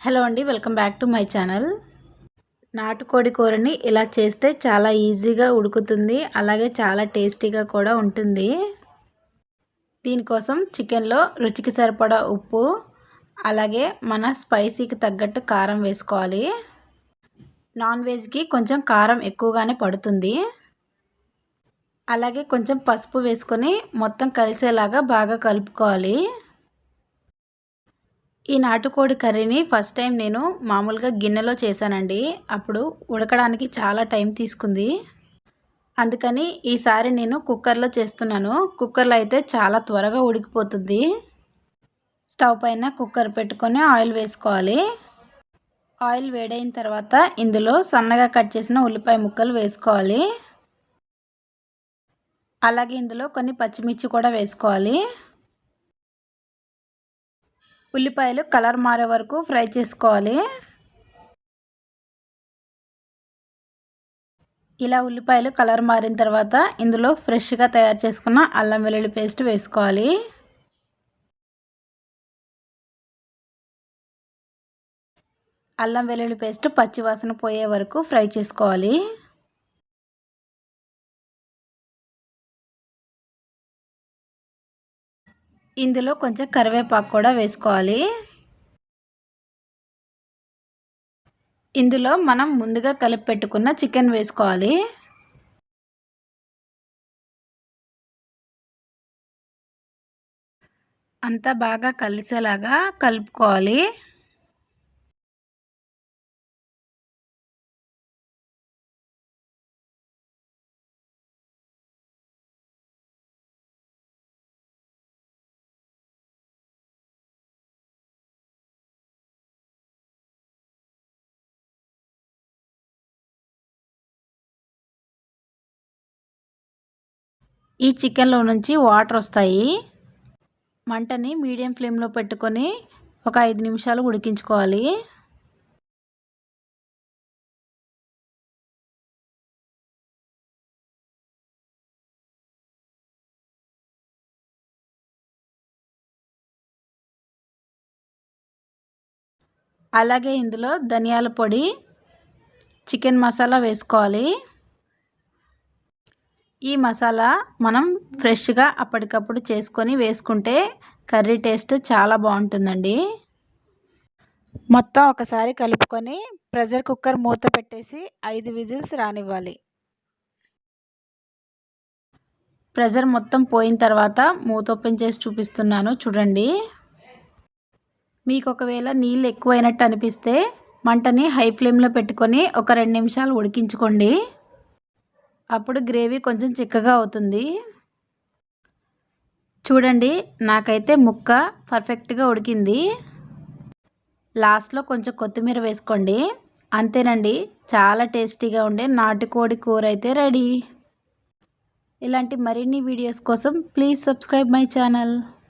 Hello అండి welcome back to my channel. నాటుకోడి కూరని ఇలా చేస్తే చాలా ఈజీగా ఉడుకుతుంది అలాగే చాలా టేస్టీగా కూడా ఉంటుంది. దీనికోసం చికెన్లో రుచికి సరిపడా ఉప్పు అలాగే మన స్పైసీకి తగ్గట్టు కారం వేసుకోవాలి. నాన్ వెజ్కి కొంచెం కారం ఎక్కువగానే పడుతుంది. అలాగే కొంచెం పసుపు వేసుకొని మొత్తం కలిసేలాగా బాగా కలుపుకోవాలి. ఈ నాటుకోడి కర్రీని ఫస్ట్ టైం నేను మామూలుగా గిన్నెలో చేశానండి. అప్పుడు ఉడకడానికి చాలా టైం తీసుకుంది. అందుకని ఈసారి నేను కుక్కర్లో చేస్తున్నాను. కుక్కర్లో అయితే చాలా త్వరగా ఉడికిపోతుంది. స్టవ్ పైన కుక్కర్ పెట్టుకొని ఆయిల్ వేసుకోవాలి. ఆయిల్ వేడైన తర్వాత ఇందులో సన్నగా కట్ చేసిన ఉల్లిపాయ ముక్కలు వేసుకోవాలి. అలాగే ఇందులో కొన్ని పచ్చిమిర్చి కూడా వేసుకోవాలి. ఉల్లిపాయలు కలర్ మారే వరకు ఫ్రై చేసుకోవాలి. ఇలా ఉల్లిపాయలు కలర్ మారిన తర్వాత ఇందులో ఫ్రెష్గా తయారు చేసుకున్న అల్లం వెల్లుల్లి పేస్ట్ వేసుకోవాలి. అల్లం వెల్లుల్లి పేస్ట్ పచ్చివాసన పోయే వరకు ఫ్రై చేసుకోవాలి. ఇందులో కొంచెం కరివేపాకు కూడా వేసుకోవాలి. ఇందులో మనం ముందుగా కలిపి పెట్టుకున్న చికెన్ వేసుకోవాలి. అంతా బాగా కలిసేలాగా కలుపుకోవాలి. ఈ చికెన్లో నుంచి వాటర్ వస్తాయి. మంటని మీడియం ఫ్లేమ్లో పెట్టుకొని ఒక ఐదు నిమిషాలు ఉడికించుకోవాలి. అలాగే ఇందులో ధనియాల పొడి చికెన్ మసాలా వేసుకోవాలి. ఈ మసాలా మనం ఫ్రెష్గా అప్పటికప్పుడు చేసుకొని వేసుకుంటే కర్రీ టేస్ట్ చాలా బాగుంటుందండి. మొత్తం ఒకసారి కలుపుకొని ప్రెషర్ కుక్కర్ మూత పెట్టేసి ఐదు విజిల్స్ రానివ్వాలి. ప్రెషర్ మొత్తం పోయిన తర్వాత మూత ఓపెన్ చేసి చూపిస్తున్నాను చూడండి. మీకు ఒకవేళ నీళ్ళు ఎక్కువైనట్టు అనిపిస్తే మంటని హై ఫ్లేమ్లో పెట్టుకొని ఒక రెండు నిమిషాలు ఉడికించుకోండి. అప్పుడు గ్రేవీ కొంచెం చిక్కగా అవుతుంది. చూడండి నాకైతే ముక్క పర్ఫెక్ట్గా ఉడికింది. లాస్ట్లో కొంచెం కొత్తిమీర వేసుకోండి. అంతేనండి చాలా టేస్టీగా ఉండే నాటుకోడి కూర అయితే రెడీ. ఇలాంటి మరిన్ని వీడియోస్ కోసం ప్లీజ్ సబ్స్క్రైబ్ మై ఛానల్.